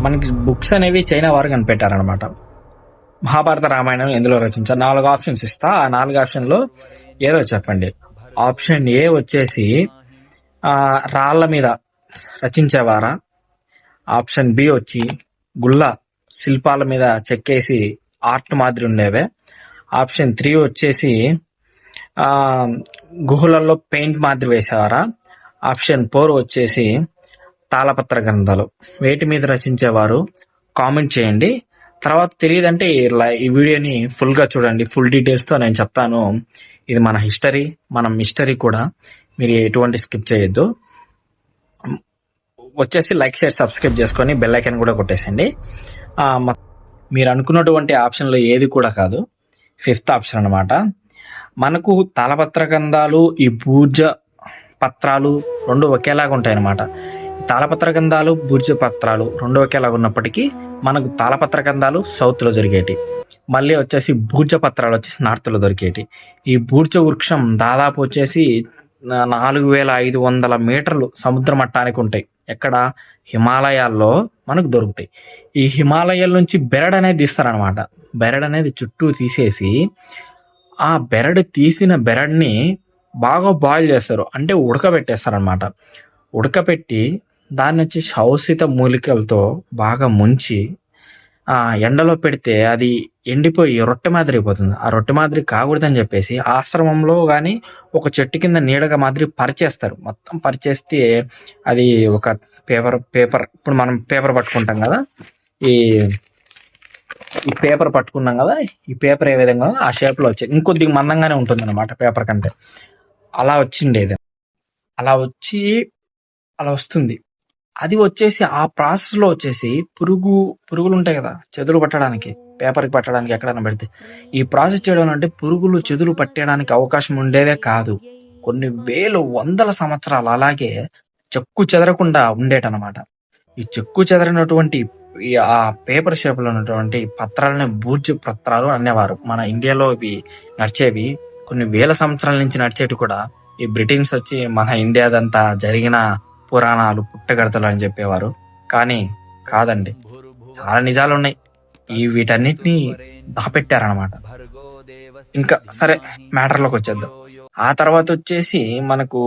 మనకి బుక్స్ అనేవి చైనా వారు కనిపెట్టారనమాట మహాభారత రామాయణం ఎందులో రచించారు. నాలుగు ఆప్షన్స్ ఇస్తా. ఆ నాలుగు ఆప్షన్లో ఏదో చెప్పండి. ఆప్షన్ ఏ వచ్చేసి ఆ, రాళ్ళ మీద రచించేవారా? ఆప్షన్ బి వచ్చి గుళ్ళ శిల్పాల మీద చెక్కేసి ఆర్ట్ మాదిరి ఉండేవే. ఆప్షన్ త్రీ వచ్చేసి ఆ, గుహలలో పెయింట్ మాదిరి వేసేవారా? ఆప్షన్ ఫోర్ వచ్చేసి తాళపత్ర గ్రంథాలు. వేటి మీద రచించేవారు? కామెంట్ చేయండి. తర్వాత తెలియదంటే ఈ వీడియోని ఫుల్గా చూడండి. ఫుల్ డీటెయిల్స్తో నేను చెప్తాను. ఇది మన హిస్టరీ మన మిస్టరీ కూడా. మీరు ఎటువంటి స్కిప్ చేయొద్దు. వచ్చేసి లైక్ షేర్ సబ్స్క్రైబ్ చేసుకొని బెల్ ఐకన్ కూడా కొట్టేసండి మీరు అనుకున్నటువంటి ఆప్షన్లో ఏది కూడా కాదు. ఫిఫ్త్ ఆప్షన్ అనమాట మనకు తాళపత్ర గ్రంథాలు ఈ పూజ పత్రాలు రెండు ఒకేలాగా ఉంటాయి అన్నమాట తాళపత్ర గంధాలు బూర్జ పత్రాలు రెండు ఒకేలా ఉన్నప్పటికీ మనకు తాళపత్ర గంధాలు సౌత్లో దొరికేటి. మళ్ళీ వచ్చేసి బూర్జ పత్రాలు వచ్చేసి నార్త్లో దొరికేటి. ఈ బూర్జ వృక్షం దాదాపు వచ్చేసి నాలుగు వేల ఐదు వందల మీటర్లు సముద్ర మట్టానికి ఉంటాయి. ఎక్కడ? హిమాలయాల్లో మనకు దొరుకుతాయి. ఈ హిమాలయాల నుంచి బెరడ్ అనేది తీస్తారనమాట బెరడ్ అనేది చుట్టూ తీసేసి ఆ బెరడు తీసిన బెరడ్ని బాగా బాయిల్ చేస్తారు. అంటే ఉడకబెట్టేస్తారనమాట ఉడకబెట్టి దాన్ని వచ్చి శౌసిత మూలికలతో బాగా ముంచి ఆ ఎండలో పెడితే అది ఎండిపోయి రొట్టె మాదిరి అయిపోతుంది. ఆ రొట్టె మాదిరి కాకూడదని చెప్పేసి ఆశ్రమంలో కానీ ఒక చెట్టు కింద నీడగా మాదిరి పరిచేస్తారు. మొత్తం పరిచేస్తే అది ఒక పేపర్ పేపర్ ఇప్పుడు మనం పేపర్ పట్టుకుంటాం కదా ఈ ఈ పేపర్ పట్టుకున్నాం కదా ఈ పేపర్ ఏ విధంగా ఆ షేప్లో వచ్చేది ఇంకొద్దిగా మందంగానే ఉంటుంది అనమాట పేపర్ కంటే. అలా వచ్చిండేది. అలా వచ్చి అలా వస్తుంది. అది వచ్చేసి ఆ ప్రాసెస్లో వచ్చేసి పురుగు పురుగులు ఉంటాయి కదా చెదులు పట్టడానికి పేపర్కి పట్టడానికి ఎక్కడైనా పెడితే. ఈ ప్రాసెస్ చేయడం అంటే పురుగులు చెదులు పట్టడానికి అవకాశం ఉండేదే కాదు. కొన్ని వేలు వందల సంవత్సరాలు అలాగే చెక్కు చెదరకుండా ఉండేటనమాట ఈ చెక్కు చెదరినటువంటి ఈ ఆ పేపర్ షేప్లో ఉన్నటువంటి పత్రాలని బూర్జు పత్రాలు అనేవారు. మన ఇండియాలో ఇవి నడిచేవి. కొన్ని వేల సంవత్సరాల నుంచి నడిచేటి కూడా ఈ బ్రిటిన్స్ వచ్చి మన ఇండియాదంతా జరిగిన పురాణాలు పుట్టగడతలు అని చెప్పేవారు. కానీ కాదండి చాలా నిజాలు ఉన్నాయి ఈ వీటన్నిటిని దాపెట్టారనమాట ఇంకా సరే మ్యాటర్లోకి వచ్చేద్దాం. ఆ తర్వాత వచ్చేసి మనకు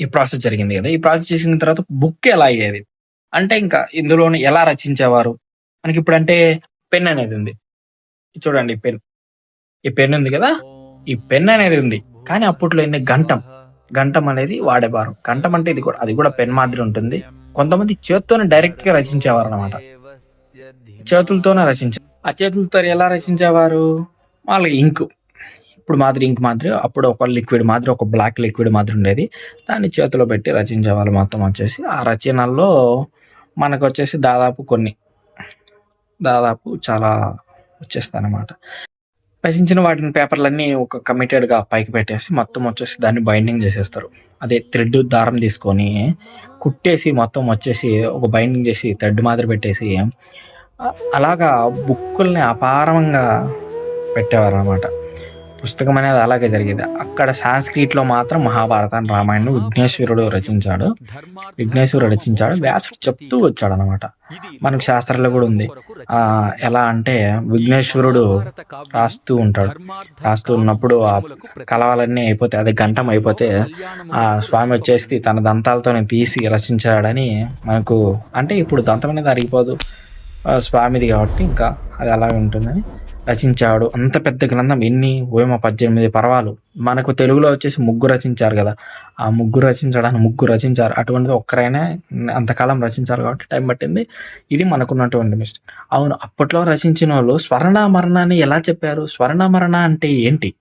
ఈ ప్రాసెస్ జరిగింది కదా. ఈ ప్రాసెస్ చేసిన తర్వాత బుక్ ఎలా అయ్యేది? అంటే ఇంకా ఇందులోని ఎలా రచించేవారు? మనకి ఇప్పుడు అంటే పెన్ అనేది ఉంది. చూడండి ఈ పెన్. ఈ పెన్ ఉంది కదా? ఈ పెన్ అనేది ఉంది. కానీ అప్పట్లో ఏంది? గంటం. గంటం అనేది వాడేవారు. గంటం అంటే ఇది కూడా అది కూడా పెన్ మాదిరి ఉంటుంది. కొంతమంది చేత్తోనే డైరెక్ట్గా రచించేవారు అనమాట చేతులతోనే రచించారు ఆ చేతులతో ఎలా రచించేవారు? వాళ్ళకి ఇంక్. ఇప్పుడు మాదిరి ఇంక్ మాదిరి అప్పుడు ఒక లిక్విడ్ మాదిరి ఒక బ్లాక్ లిక్విడ్ మాదిరి ఉండేది. దాన్ని చేతిలో పెట్టి రచించేవాళ్ళు మొత్తం వచ్చేసి ఆ రచనల్లో మనకు వచ్చేసి దాదాపు కొన్ని దాదాపు చాలా వచ్చేస్తాయి అన్నమాట రచించిన వాటిని పేపర్లన్నీ ఒక కమిటెడ్గా పైకి పెట్టేసి మొత్తం వచ్చేసి దాన్ని బైండింగ్ చేసేస్తారు. అదే థ్రెడ్ దారం తీసుకొని కుట్టేసి మొత్తం వచ్చేసి ఒక బైండింగ్ చేసి థ్రెడ్ మాదిరి పెట్టేసి అలాగా బుక్కుల్ని అపారంగా పెట్టేవారు అనమాట పుస్తకం అనేది అలాగే జరిగేది. అక్కడ సాంస్క్రిట్లో మాత్రం మహాభారతాన్ని రామాయణం విఘ్నేశ్వరుడు రచించాడు. విఘ్నేశ్వరుడు రచించాడు. వ్యాసుడు చెప్తూ వచ్చాడు అనమాట మనకు శాస్త్రాల్లో కూడా ఉంది. ఆ ఎలా అంటే విఘ్నేశ్వరుడు రాస్తూ ఉంటాడు. రాస్తూ ఉన్నప్పుడు ఆ కలవాలన్నీ అయిపోతే అది గంటం అయిపోతే ఆ స్వామి వచ్చేసి తన దంతాలతోనే తీసి రచించాడని మనకు అంటే ఇప్పుడు దంతం అనేది అరిగిపోదు. స్వామిది కాబట్టి ఇంకా అది అలాగే ఉంటుందని రచించాడు. అంత పెద్ద గ్రంథం ఎన్ని? ఓయమ పద్దెనిమిది పర్వాలు. మనకు తెలుగులో వచ్చేసి ముగ్గు రచించారు కదా. ఆ ముగ్గు రచించడానికి ముగ్గు రచించారు. అటువంటిది ఒక్కరైనా అంతకాలం రచించారు కాబట్టి టైం పట్టింది. ఇది మనకున్నటువంటి మిస్టేక్. అవును అప్పట్లో రచించిన వాళ్ళు స్వర్ణ మరణాన్ని ఎలా చెప్పారు? స్వర్ణ మరణ అంటే ఏంటి?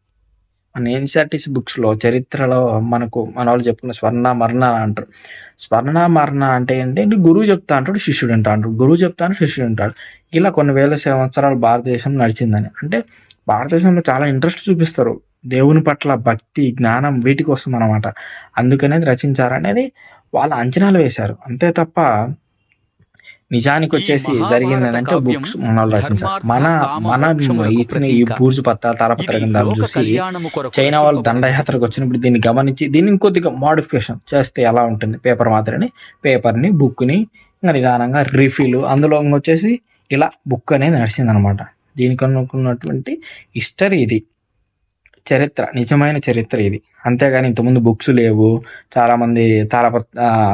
మన ఎన్సిఆర్టీసీ బుక్స్లో చరిత్రలో మనకు మన వాళ్ళు చెప్పుకున్న స్వర్ణామరణ అంటారు. స్వర్ణ మరణ అంటే ఏంటి? అంటే గురువు చెప్తా అంటాడు శిష్యుడు అంటా అంటాడు. గురువు చెప్తాను శిష్యుడు అంటాడు. ఇలా కొన్ని వేల సంవత్సరాలు భారతదేశం నడిచిందని. అంటే భారతదేశంలో చాలా ఇంట్రెస్ట్ చూపిస్తారు. దేవుని పట్ల భక్తి జ్ఞానం వీటి కోసం అనమాట అందుకనేది రచించారనేది వాళ్ళ అంచనాలు వేశారు. అంతే తప్ప నిజానికి వచ్చేసి జరిగింది ఏంటంటే బుక్స్ మన రచించారు మన మన ఇచ్చిన ఈ బూర్జు పత్ర తాళపత్ర గ్రంథాలు చూసి చైనా వాళ్ళు దండయాత్రకు వచ్చినప్పుడు దీన్ని గమనించి దీన్ని ఇంకొద్దిగా మోడిఫికేషన్ చేస్తే ఎలా ఉంటుంది పేపర్ మాత్రమే పేపర్ని బుక్ని ఇంకా నిదానంగా రీఫిల్ అందులో వచ్చేసి ఇలా బుక్ అనేది నడిచిందనమాట. దీనికి అనుకున్నటువంటి హిస్టరీ ఇది. చరిత్ర నిజమైన చరిత్ర ఇది. అంతేగాని ఇంతకుముందు బుక్స్ లేవు. చాలామంది తాళపత్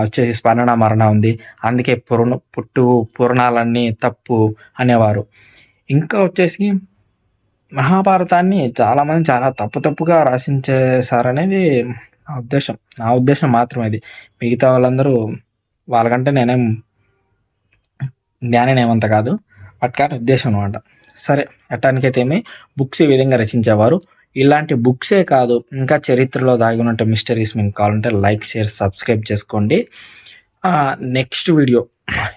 వచ్చేసి స్మరణ మరణ ఉంది. అందుకే పురణ పుట్టు పురాణాలన్నీ తప్పు అనేవారు. ఇంకా వచ్చేసి మహాభారతాన్ని చాలామంది చాలా తప్పు తప్పుగా రాసించేసారనేది నా ఉద్దేశం. నా ఉద్దేశం మాత్రమే ఇది మిగతా వాళ్ళందరూ వాళ్ళకంటే నేనేం జ్ఞానేమంత కాదు. బట్ కానీ ఉద్దేశం అనమాట సరే ఎట్టానికైతే ఏమి బుక్స్ ఈ విధంగా రచించేవారు. ఇలాంటి బుక్సే కాదు ఇంకా చరిత్రలో దాగినట్టు మిస్టరీస్ మీకు కావాలంటే లైక్ షేర్ సబ్స్క్రైబ్ చేసుకోండి. నెక్స్ట్ వీడియో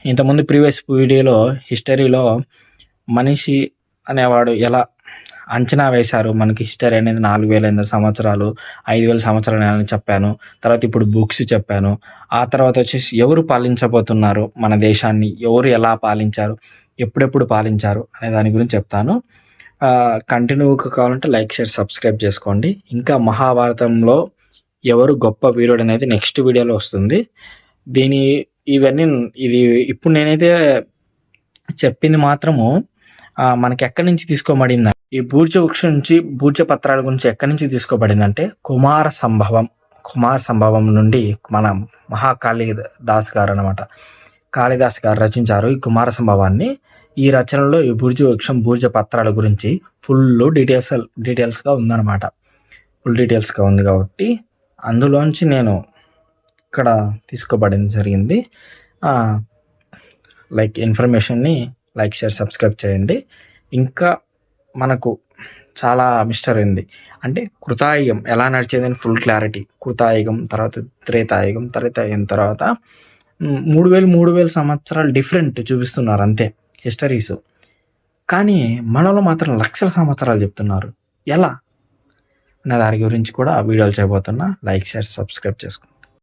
ఇంతకుముందు ప్రీవియస్ వీడియోలో హిస్టరీలో మనిషి అనేవాడు ఎలా అంచనా వేశారు? మనకి హిస్టరీ అనేది నాలుగు వేల ఎనిమిది సంవత్సరాలు ఐదు వేల సంవత్సరాలు అని చెప్పాను. తర్వాత ఇప్పుడు బుక్స్ చెప్పాను. ఆ తర్వాత వచ్చేసి ఎవరు పాలించబోతున్నారు? మన దేశాన్ని ఎవరు ఎలా పాలించారు? ఎప్పుడెప్పుడు పాలించారు? అనే దాని గురించి చెప్తాను. కంటిన్యూగా కావాలంటే లైక్ షేర్ సబ్స్క్రైబ్ చేసుకోండి. ఇంకా మహాభారతంలో ఎవరు గొప్ప వీరుడు అనేది నెక్స్ట్ వీడియోలో వస్తుంది. దీని ఇవన్నీ ఇది ఇప్పుడు నేనైతే చెప్పింది మాత్రము మనకి ఎక్కడి నుంచి తీసుకోబడింది ఈ బూర్జ వృక్షం నుంచి బూర్జ పత్రాల గురించి ఎక్కడి నుంచి తీసుకోబడిందంటే కుమార సంభవం కుమార సంభవం నుండి మన మహాకాళి దాస్ గారు అనమాట కాళిదాస్ గారు రచించారు ఈ కుమార సంభవాన్ని. ఈ రచనలో ఈ బూర్జ వృక్షం బూర్జ పత్రాల గురించి ఫుల్ డీటెయిల్స్ డీటెయిల్స్గా ఉందన్నమాట. ఫుల్ డీటెయిల్స్గా ఉంది కాబట్టి అందులోంచి నేను ఇక్కడ తీసుకోబడింది జరిగింది. లైక్ ఇన్ఫర్మేషన్ని లైక్ షేర్ సబ్స్క్రైబ్ చేయండి. ఇంకా మనకు చాలా మిస్టర్ ఉంది. అంటే కృతాయుగం ఎలా నడిచేదని ఫుల్ క్లారిటీ. కృతాయుగం తర్వాత త్రేతాయుగం త్రేతాయుగం తర్వాత మూడు వేలు మూడు వేల సంవత్సరాలు డిఫరెంట్ చూపిస్తున్నారు అంతే. హిస్టరీస్. కానీ మనలో మాత్రం లక్షల సంవత్సరాలు చెప్తున్నారు. ఎలా? అనే దాని గురించి కూడా వీడియోలు చేయబోతున్నా. లైక్ షేర్ సబ్స్క్రైబ్ చేసుకోండి